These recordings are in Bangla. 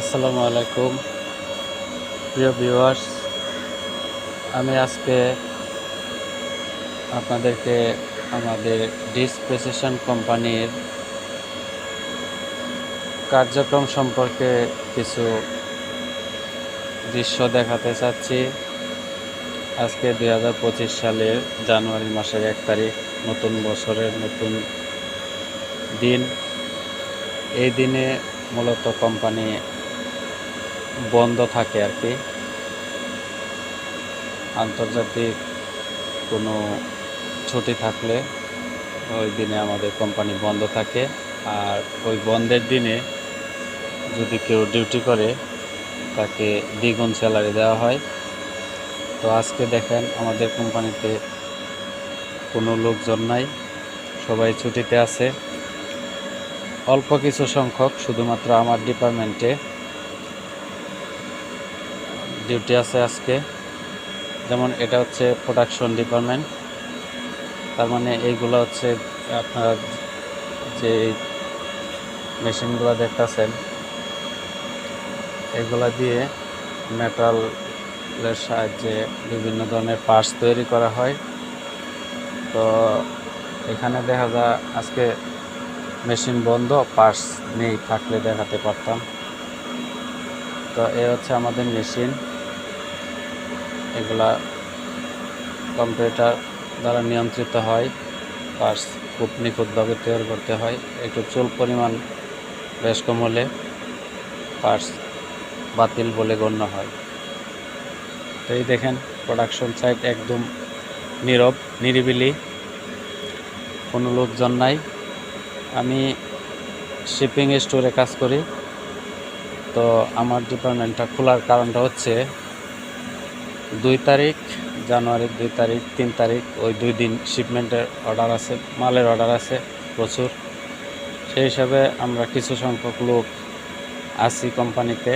আসসালামু আলাইকুম। প্রিয় ভিউয়ার্স, আমি আজকে আপনাদেরকে আমাদের ডিস প্রেসিশন কোম্পানির কার্যক্রম সম্পর্কে কিছু দৃশ্য দেখাতে চাচ্ছি। আজকে দুই হাজার পঁচিশ সালের জানুয়ারি মাসের এক তারিখ, নতুন বছরের নতুন দিন। এই দিনে মূলত কোম্পানি বন্ধ থাকে আর কি। আন্তর্জাতিক কোনো ছুটি থাকলে ওই দিনে আমাদের কোম্পানি বন্ধ থাকে। আর ওই বন্ধের দিনে যদি কেউ ডিউটি করে, তাকে দ্বিগুণ স্যালারি দেওয়া হয়। তো আজকে দেখেন আমাদের কোম্পানিতে কোনো লোকজন নাই, সবাই ছুটিতে আছে। অল্প কিছু সংখ্যক, শুধুমাত্র আমার ডিপার্টমেন্টে ডিউটি আছে আজকে। যেমন এটা হচ্ছে প্রোডাকশন ডিপার্টমেন্ট তার মানে এইগুলো হচ্ছে আপনার যে মেশিনগুলো দেখতেছেন, এগুলা দিয়ে মেটালের সাহায্যে বিভিন্ন ধরনের পার্টস তৈরি করা হয়। তো এখানে দেখা যায় আজকে মেশিন বন্ধ পার্টস নেই, থাকলে দেখাতে পারতাম। তো এ হচ্ছে আমাদের মেশিন এগুলা কম্পিউটার দ্বারা নিয়ন্ত্রিত হয়, পার্স খুব নিখুঁতভাবে তৈরি করতে হয়। একটু চুল পরিমাণ বেশ কম হলে পার্স বাতিল বলে গণ্য হয়। তো এই দেখেন প্রোডাকশন সাইট একদম নীরব, নিরিবিলি, কোনো লোকজন নাই। আমি শিপিং স্টোরে কাজ করি। তো আমার ডিপার্টমেন্টটা খোলার কারণটা হচ্ছে দুই তারিখ, জানুয়ারির দুই তারিখ, তিন তারিখ, ওই দুই দিন শিপমেন্টের অর্ডার আছে, মালের অর্ডার আছে প্রচুর। সেই হিসাবে আমরা কিছু সংখ্যক লোক আছি কোম্পানিতে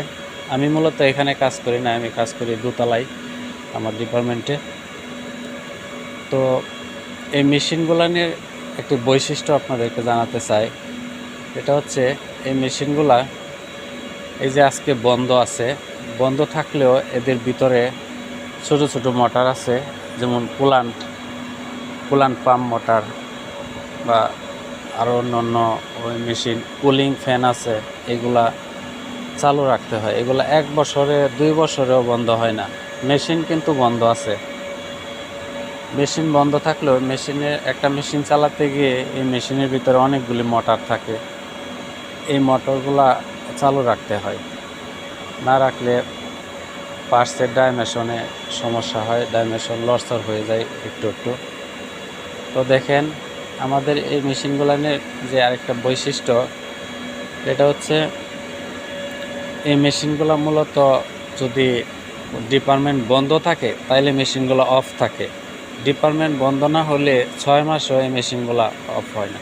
আমি মূলত এখানে কাজ করি না, আমি কাজ করি দোতলায়, আমার ডিপার্টমেন্টে তো এই মেশিনগুলো নিয়ে একটি বৈশিষ্ট্য আপনাদেরকে জানাতে চাই। এটা হচ্ছে, এই মেশিনগুলা এই যে আজকে বন্ধ আছে, বন্ধ থাকলেও এদের ভিতরে ছোট ছোট মোটর আছে, যেমন কুলান্ট কুলান্ট পাম্প মোটর বা আরও অন্য অন্য ওই মেশিন, কুলিং ফ্যান আছে, এগুলা চালু রাখতে হয়। এগুলো এক বছরে, দুই বছরেও বন্ধ হয় না। মেশিন কিন্তু বন্ধ আছে। মেশিন বন্ধ থাকলেও মেশিনে, একটা মেশিন চালাতে গিয়ে এই মেশিনের ভিতরে অনেকগুলি মোটর থাকে। এই মোটরগুলা চালু রাখতে হয়। না রাখলে পার্টসের ডাইমেশনে সমস্যা হয় ডাইমেশন লরসর হয়ে যায় একটু একটু। তো দেখেন, আমাদের এই মেশিনগুলানের যে আরেকটা বৈশিষ্ট্য, এটা হচ্ছে এই মেশিনগুলো মূলত যদি ডিপার্টমেন্ট বন্ধ থাকে, তাইলে মেশিনগুলো অফ থাকে। ডিপার্টমেন্ট বন্ধ না হলে ছয় মাসও এই মেশিনগুলো অফ হয় না।